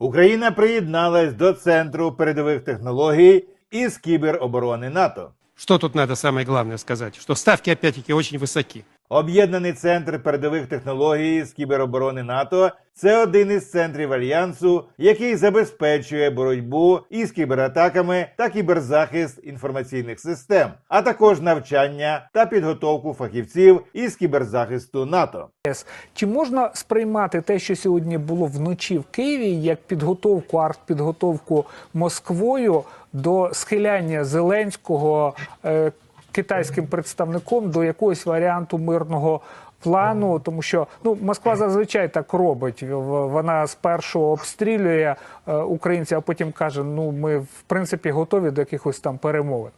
Україна приєдналась до центру передових технологій із кібероборони НАТО. Что тут надо самое главное сказать? Что ставки опять-таки очень высоки. Об'єднаний центр передових технологій з кібероборони НАТО це один із центрів альянсу, який забезпечує боротьбу із кібератаками та кіберзахист інформаційних систем, а також навчання та підготовку фахівців із кіберзахисту НАТО. Чи можна сприймати те, що сьогодні було вночі в Києві, як підготовку, артпідготовку Москвою до схиляння Зеленського е, китайським представником до якогось варіанту мирного плану? Тому що ну Москва зазвичай так робить. Вона спершу обстрілює е, українців, а потім каже: Ну, ми в принципі готові до якихось там перемовин.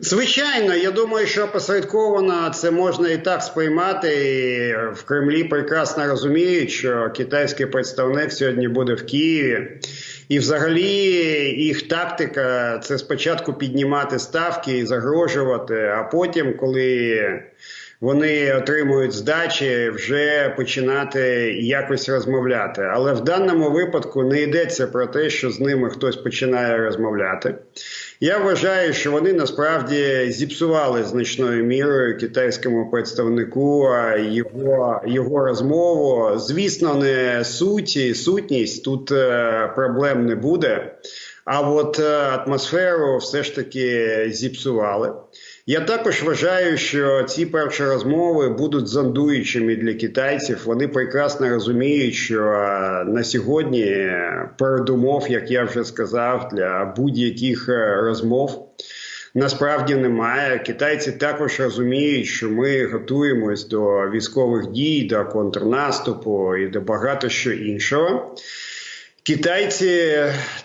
Звичайно, я думаю, що посередковано це можна і так сприймати. І в Кремлі прекрасно розуміють, що китайський представник сьогодні буде в Києві. І взагалі їх тактика це спочатку піднімати ставки і загрожувати, а потім, коли вони отримують здачі, вже починати якось розмовляти. Але в даному випадку не йдеться про те, що з ними хтось починає розмовляти. Я вважаю, що вони насправді зіпсували значною мірою китайському представнику його, його розмову. Звісно, не суті, сутність тут е, проблем не буде. А от е, атмосферу все ж таки зіпсували. Я також вважаю, що ці перші розмови будуть зондуючими для китайців. Вони прекрасно розуміють, що на сьогодні передумов, як я вже сказав, для будь-яких е, розмов. Насправді немає. Китайці також розуміють, що ми готуємось до військових дій, до контрнаступу і до багато що іншого. Китайці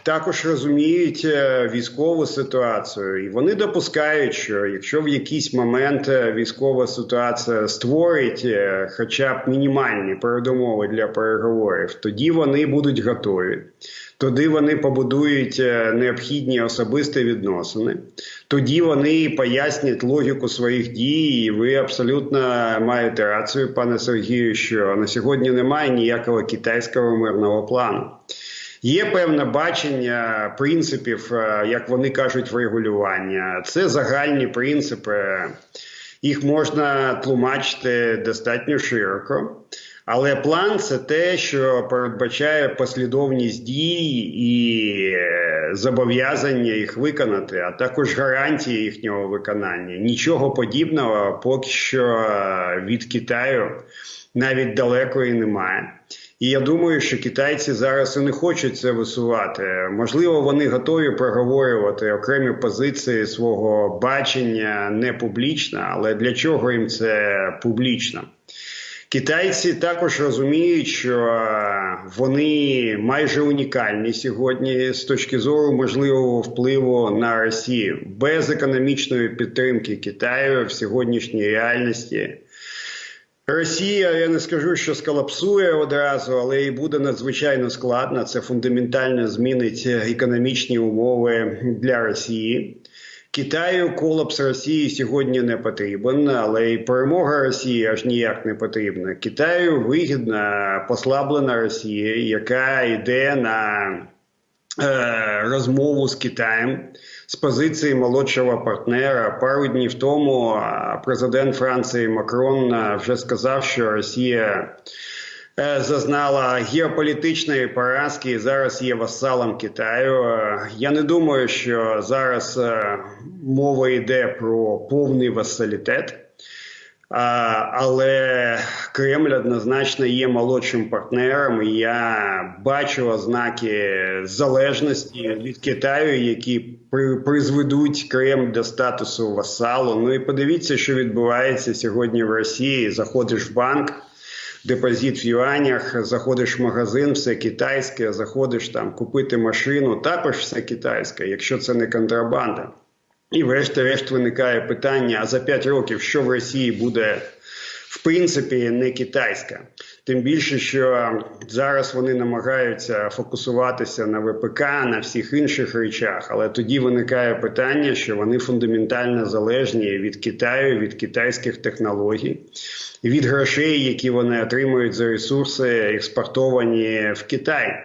також розуміють е, військову ситуацію, і вони допускають, що якщо в якийсь момент е, військова ситуація створить е, хоча б мінімальні передумови для переговорів, тоді вони будуть готові. Тоді вони побудують необхідні особисті відносини. Тоді вони пояснять логіку своїх дій. І ви абсолютно маєте рацію, пане Сергію, що на сьогодні немає ніякого китайського мирного плану. Є певне бачення принципів, е, як вони кажуть, врегулювання. Це загальні принципи. Їх можна тлумачити достатньо широко. Але план це те, що передбачає послідовність дій і е, зобов'язання їх виконати, а також гарантії їхнього виконання. Нічого подібного поки що е, від Китаю навіть далеко і немає. І я думаю, що китайці зараз і не хочуть це висувати. Можливо, вони готові проговорювати окремі позиції свого бачення не публічно, але для чого їм це публічно? Китайці також розуміють, що вони майже унікальні сьогодні з точки зору можливого впливу на Росію без економічної підтримки Китаю в сьогоднішній реальності. Росія, я не скажу, що сколапсує одразу, але і буде надзвичайно складно. Це фундаментально змінить економічні умови для Росії. Китаю колапс Росії сьогодні не потрібен, але і перемога Росії аж ніяк не потрібна. Китаю вигідна послаблена Росія, яка йде на е, розмову з Китаєм з позиції молодшого партнера. Пару днів тому президент Франції Макрон вже сказав, що Росія. е, Зазнала геополітичної поразки і зараз є васалом Китаю. Я не думаю, що зараз е, мова йде про повний васалітет. Але Кремль однозначно є молодшим партнером. Я бачу ознаки залежності від Китаю, які при, призведуть Кремль до статусу васалу. Ну і подивіться, що відбувається сьогодні в Росії. Заходиш в банк. Депозит в юанях, заходиш в магазин, все китайське, заходиш там купити машину, також все китайське, якщо це не контрабанда. І врешті-решт виникає питання: а за 5 років що в Росії буде в принципі не китайська. Тим більше, що зараз вони намагаються фокусуватися на ВПК, на всіх інших речах, але тоді виникає питання, що вони фундаментально залежні від Китаю, від китайських технологій, від грошей, які вони отримують за ресурси, експортовані в Китай.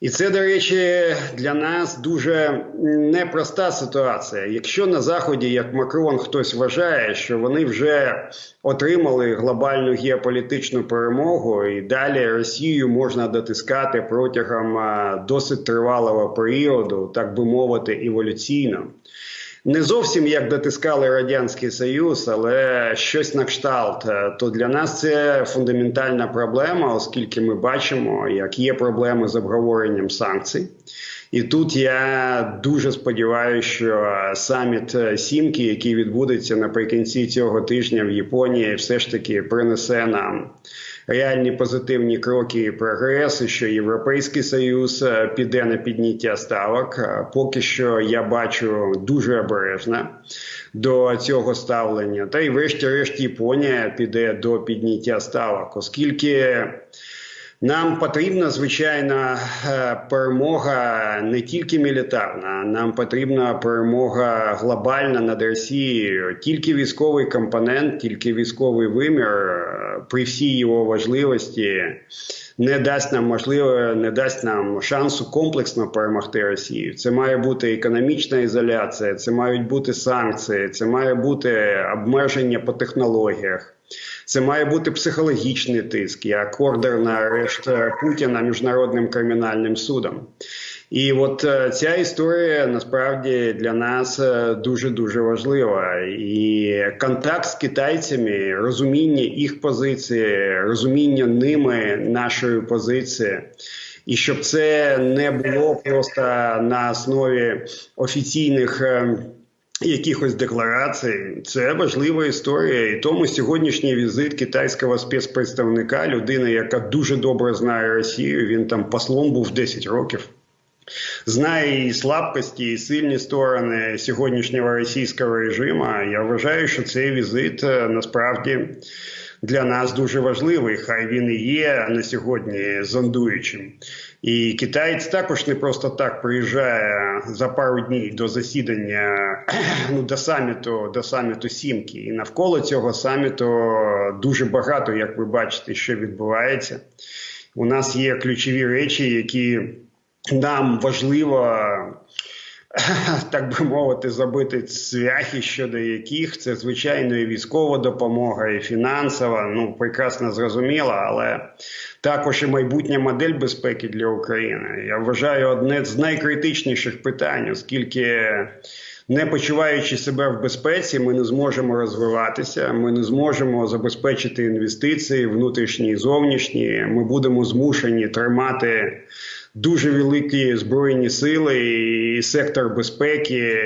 І це, до речі, для нас дуже непроста ситуація. Якщо на заході, як Макрон, хтось вважає, що вони вже отримали глобальну геополітичну перемогу, і далі Росію можна дотискати протягом досить тривалого періоду, так би мовити, еволюційно. Не зовсім як дотискали радянський союз, але щось на кшталт. Е, То для нас це фундаментальна проблема, оскільки ми бачимо, як є проблеми з обговоренням санкцій. І тут я дуже сподіваюся, що саміт е, сімки, який відбудеться наприкінці цього тижня в Японії, все ж таки принесе нам реальні позитивні кроки і прогрес, і що Європейський Союз е, піде на підняття ставок. Е, Поки що я бачу дуже обережно до цього ставлення. Та й врешті-решт Японія піде до підняття ставок, оскільки. Нам потрібна звичайна е, перемога не тільки мілітарна, нам потрібна перемога глобальна над Росією. Тільки військовий компонент, тільки військовий вимір е, при всій його важливості не дасть нам можливо, не дасть нам шансу комплексно перемогти Росію. Це має бути економічна ізоляція, це мають бути санкції, це має бути обмеження по технологіях. Це має бути психологічний тиск як ордер на арешт е, Путіна міжнародним кримінальним судом. І от е, ця історія насправді для нас дуже дуже важлива. І контакт з китайцями, розуміння їх позиції, розуміння ними нашої позиції. І щоб це не було просто на основі офіційних. Якихось декларацій це важлива історія, і тому сьогоднішній візит китайського спецпредставника, людини, яка дуже добре знає Росію. Він там послом був 10 років. Знає і слабкості, і сильні сторони сьогоднішнього російського режиму. Я вважаю, що цей візит е, насправді для нас дуже важливий. Хай він і є на сьогодні зондуючим. І китаєць також не просто так приїжджає за пару днів до засідання ну, до саміту, до саміту Сімки. І навколо цього саміту дуже багато, як ви бачите, що відбувається. У нас є ключові речі, які нам важливо. Так би мовити, забити цвяхи, щодо яких це звичайно і військова допомога, і фінансова. Ну прекрасно зрозуміло, але також і майбутня модель безпеки для України. Я вважаю одне з найкритичніших питань, оскільки. Не почуваючи себе в безпеці, ми не зможемо розвиватися. Ми не зможемо забезпечити інвестиції, внутрішні і зовнішні. Ми будемо змушені тримати дуже великі збройні сили і сектор безпеки.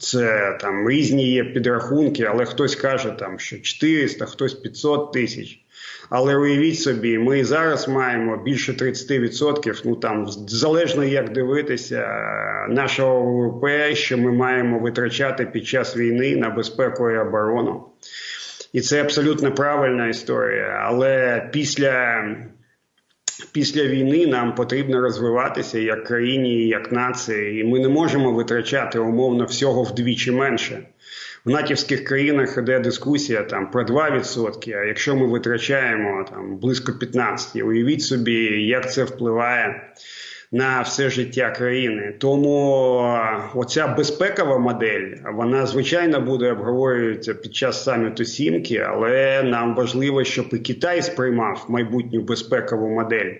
Це там різні є підрахунки, але хтось каже там, що 400, хтось 500 тисяч. Але уявіть собі, ми зараз маємо більше 30%, ну там залежно як дивитися, нашого ВВП, що ми маємо витрачати під час війни на безпеку і оборону. І це абсолютно правильна історія. Але після після війни нам потрібно розвиватися як країні, як нації, і ми не можемо витрачати умовно всього вдвічі менше. В натівських країнах іде дискусія там про 2%, А якщо ми витрачаємо там близько 15%, уявіть собі, як це впливає на все життя країни. Тому оця безпекова модель, вона звичайно буде обговорюватися під час саміту Сімки, але нам важливо, щоб і Китай сприймав майбутню безпекову модель.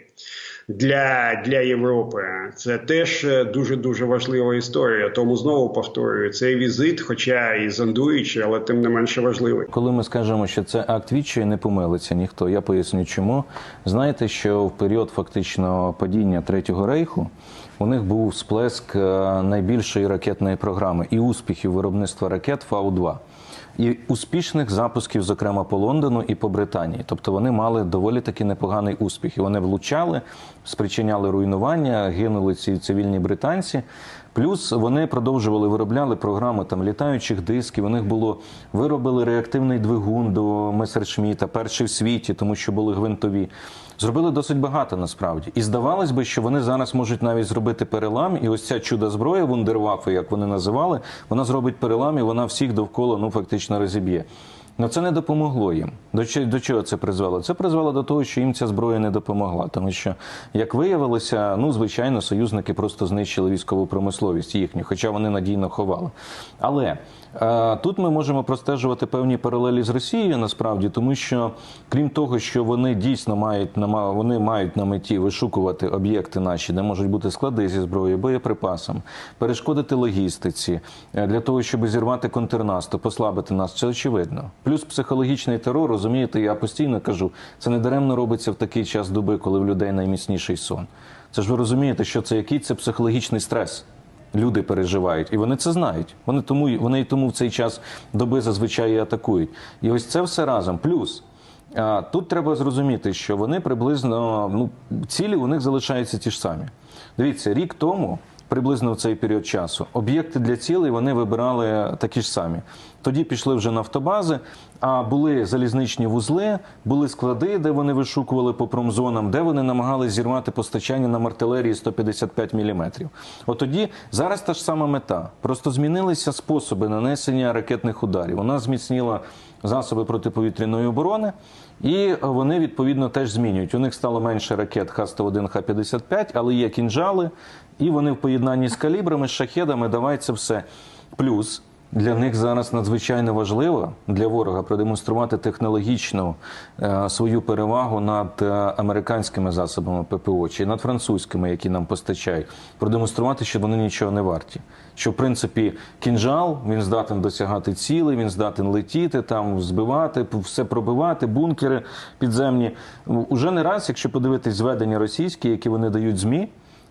Для для Європи це теж дуже дуже важлива історія. Тому знову повторюю цей візит, хоча і зондуючий, але тим не менше важливий. Коли ми скажемо, що це акт відчаю, не помилиться ніхто. Я поясню, чому знаєте, що в період фактично падіння третього рейху у них був сплеск найбільшої ракетної програми і успіхів виробництва ракет Фау-2. І успішних запусків, зокрема по Лондону і по Британії, тобто вони мали доволі таки непоганий успіх. І Вони влучали, спричиняли руйнування, гинули ці цивільні британці. Плюс вони продовжували виробляли програми там літаючих дисків. У них було виробили реактивний двигун до Месершміта, перший в світі, тому що були гвинтові. Зробили досить багато насправді. І здавалось би, що вони зараз можуть навіть зробити перелам, і ось ця чудо зброя, вундервафи, як вони називали, вона зробить перелам і вона всіх довкола ну фактично розіб'є. Ну це не допомогло їм. До до чого це призвело? Це призвело до того, що їм ця зброя не допомогла. Тому що, як виявилося, ну звичайно, союзники просто знищили військову промисловість їхню, хоча вони надійно ховали. Але е, тут ми можемо простежувати певні паралелі з Росією насправді, тому що крім того, що вони дійсно мають на вони мають на меті вишукувати об'єкти наші, де можуть бути склади зі зброєю, боєприпасом, перешкодити логістиці е, для того, щоб зірвати контрнаступ, послабити нас. Це очевидно. Плюс психологічний терор, розумієте, я постійно кажу, це не даремно робиться в такий час доби, коли в людей найміцніший сон. Це ж ви розумієте, що це який це психологічний стрес. Люди переживають, і вони це знають. Вони тому вони і тому в цей час доби зазвичай і атакують. І ось це все разом. Плюс тут треба зрозуміти, що вони приблизно ну цілі у них залишаються ті ж самі. Дивіться, рік тому. Приблизно в цей період часу об'єкти для цілей вони вибирали такі ж самі. Тоді пішли вже нафтобази, а були залізничні вузли, були склади, де вони вишукували по промзонам, де вони намагалися зірвати постачання на артилерії 155 мм. От тоді зараз та ж сама мета. Просто змінилися способи нанесення ракетних ударів. Вона зміцніла засоби протиповітряної оборони, і вони відповідно теж змінюють. У них стало менше ракет Х-101, Х-55, але є кінжали, і вони в поєднанні з калібрами, з шахедами, давай це все. Плюс для них зараз надзвичайно важливо для ворога продемонструвати технологічну е, свою перевагу над е, американськими засобами ППО чи над французькими, які нам постачають, продемонструвати, що вони нічого не варті. Що в принципі кінжал він здатен досягати цілей, він здатен летіти там, збивати, все пробивати, бункери підземні. Уже не раз, якщо подивитись зведення російські, які вони дають змі.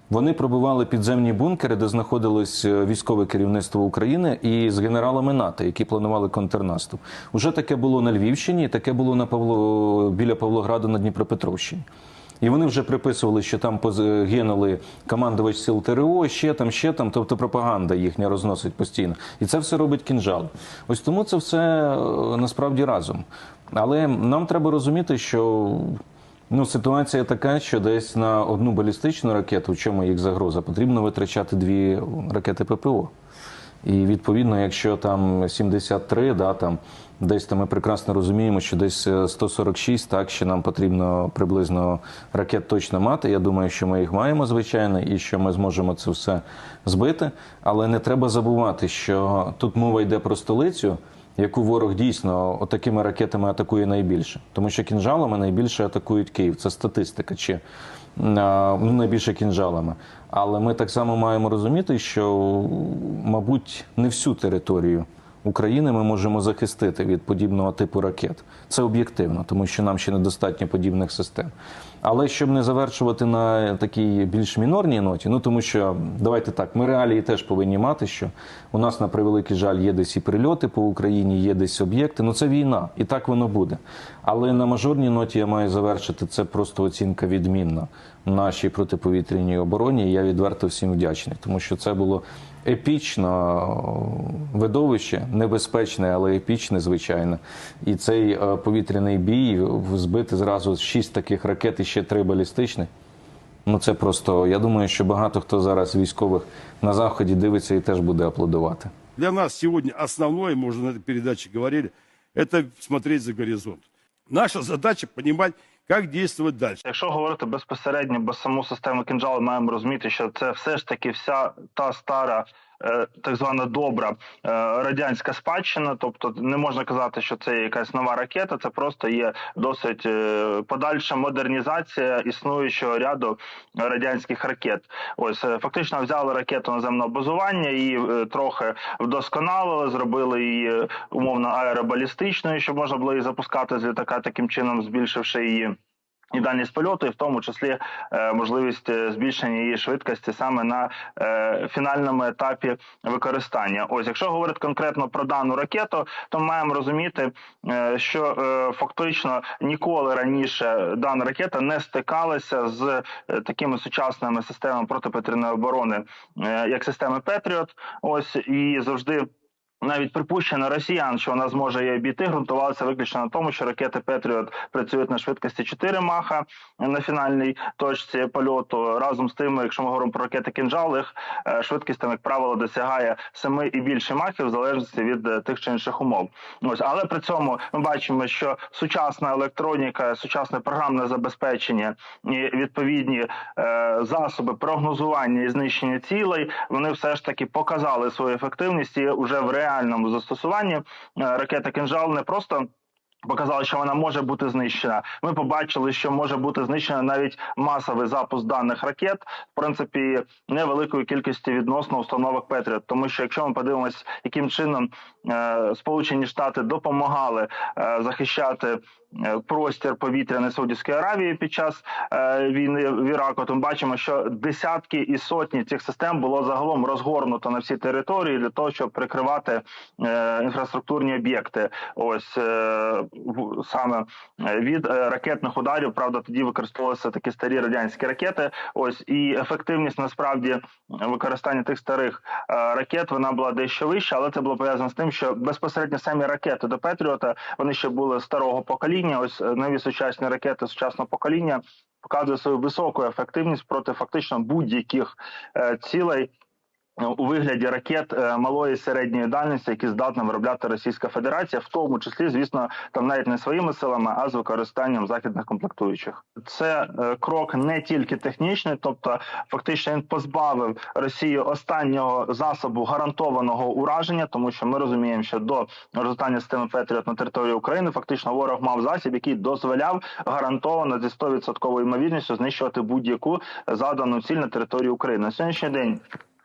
Вони пробивали підземні бункери, де знаходилось е, військове керівництво України і з генералами НАТО, які планували контрнаступ. Уже таке було на Львівщині, таке було на Павло біля Павлограду на Дніпропетровщині. І вони вже приписували, що там загинули командувач сил ТРО, ще там, ще там, тобто пропаганда їхня розносить постійно. І це все робить кінжал. Ось тому це все е, насправді разом. Але нам треба розуміти, що Ну, ситуація така, що десь на одну балістичну ракету, в чому їх загроза, потрібно витрачати дві ракети ППО. І відповідно, якщо там 73, да, там десь там ми прекрасно розуміємо, що десь е, 146, так що нам потрібно приблизно ракет точно мати. Я думаю, що ми їх маємо, звичайно, і що ми зможемо це все збити. Але не треба забувати, що тут мова йде про столицю яку ворог дійсно отакими ракетами атакує найбільше, тому що кінжалами найбільше атакують Київ. Це статистика, чи ну, найбільше кінжалами. Але ми так само маємо розуміти, що, мабуть, не всю територію. України ми можемо захистити від подібного типу ракет. Це об'єктивно, тому що нам ще недостатньо подібних систем. Але щоб не завершувати на такій більш мінорній ноті, ну тому що давайте так, ми реалії теж повинні мати, що у нас на превеликий жаль є десь і прильоти по Україні, є десь об'єкти. Ну це війна, і так воно буде. Але на мажорній ноті я маю завершити це просто оцінка відмінна нашій протиповітряній обороні. І я відверто всім вдячний, тому що це було епічно видовище, небезпечне, але епічне, звичайно. І цей е, повітряний бій збити зразу шість таких ракет і ще три балістичних. Ну це просто. Я думаю, що багато хто зараз військових на заході дивиться і теж буде аплодувати. Для нас сегодня основное, мы уже на этой передаче говорили, это смотреть за горизонт. Наша задача понимать, як діяти дальше. Якщо говорити безпосередньо без саму систему кінжалу, маємо розуміти, що це все ж таки вся та стара. Е, Так звана добра е, радянська спадщина, тобто не можна казати, що це якась нова ракета, це просто є досить е, подальша модернізація існуючого ряду радянських ракет. Ось фактично взяли ракету наземного базування і трохи вдосконалили, зробили її умовно аеробалістичною, щоб можна було її запускати з літака таким чином, збільшивши її І дальність польоту, і в тому числі е, можливість е, збільшення її швидкості саме на е, фінальному етапі використання. Ось, якщо говорити конкретно про дану ракету, то ми маємо розуміти, що фактично ніколи раніше дана ракета не стикалася з такими сучасними системами протиповітряної оборони, як системи Петріот. Ось і завжди. Навіть припущення росіян, що вона зможе її обійти, ґрунтувалося виключно на тому, що ракети Петріот працюють на швидкості 4 маха на фінальній точці польоту. Разом з тим, якщо ми говоримо про ракети «Кінжал», їх е, швидкість як правило, досягає 7 і більше махів в залежності від е, тих чи інших умов. Ось, але при цьому ми бачимо, що сучасна електроніка, сучасне програмне забезпечення і відповідні е, засоби прогнозування і знищення цілей, вони все ж таки показали свою ефективність і вже в реальному застосуванні е, ракета «Кинжал» не просто Показали, що вона може бути знищена. Ми побачили, що може бути знищена навіть масовий запуск даних ракет, в принципі, невеликої кількості відносно установок Петріот. Тому що якщо ми подивимось, яким чином е, Сполучені Штати допомагали е, захищати простір повітряної Саудівської Аравії під час е, війни в Іраку, то ми бачимо, що десятки і сотні цих систем було загалом розгорнуто на всі території для того, щоб прикривати е, інфраструктурні об'єкти. Ось е, саме е, від е, ракетних ударів. Правда, тоді використовувалися такі старі радянські ракети. Ось і ефективність насправді використання тих старих е, ракет вона була дещо вища, але це було пов'язано з тим, що безпосередньо самі ракети до Петріота вони ще були старого покоління. Ось е, нові сучасні ракети сучасного покоління показує свою високу ефективність проти фактично будь-яких е, цілей. У вигляді ракет е, малої і середньої дальності, які здатна виробляти Російська Федерація, в тому числі, звісно, там навіть не своїми силами, а з використанням західних комплектуючих. Це е, крок не тільки технічний, тобто фактично він позбавив Росію останнього засобу гарантованого ураження, тому що ми розуміємо, що до розгортання системи Петріот на території України фактично ворог мав засіб, який дозволяв гарантовано зі 100% ймовірністю знищувати будь-яку задану ціль на території України. На сьогоднішній день.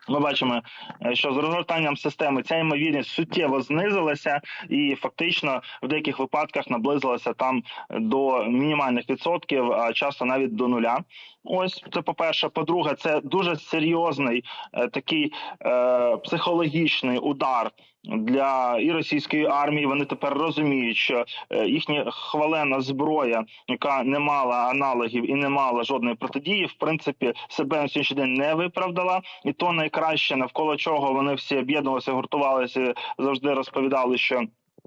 Ми бачимо, е, що з розгортанням системи ця ймовірність суттєво знизилася, і фактично в деяких випадках наблизилася там до мінімальних відсотків, а часто навіть до нуля. Ось це по перше. По-друге, це дуже серйозний е, такий е, психологічний удар для і російської армії. Вони тепер розуміють, що е, їхня хвалена зброя, яка не мала аналогів і не мала жодної протидії, в принципі, себе на сьогоднішній день не виправдала, і то найкраще навколо чого вони всі об'єднувалися, гуртувалися, завжди розповідали, що.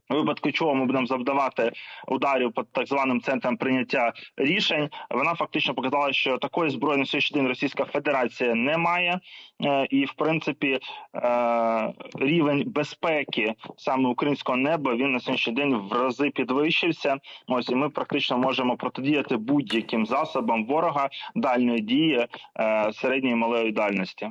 Випадку чого ми будемо завдавати ударів по так званим центрам прийняття рішень, вона фактично показала, що такої зброї на сьогоднішній день Російська Федерація не має, Е, і в принципі е, рівень безпеки саме українського неба він на сьогоднішній день в рази підвищився. Ось і ми практично можемо протидіяти будь-яким засобам ворога дальньої дії е, середньої і малої дальності.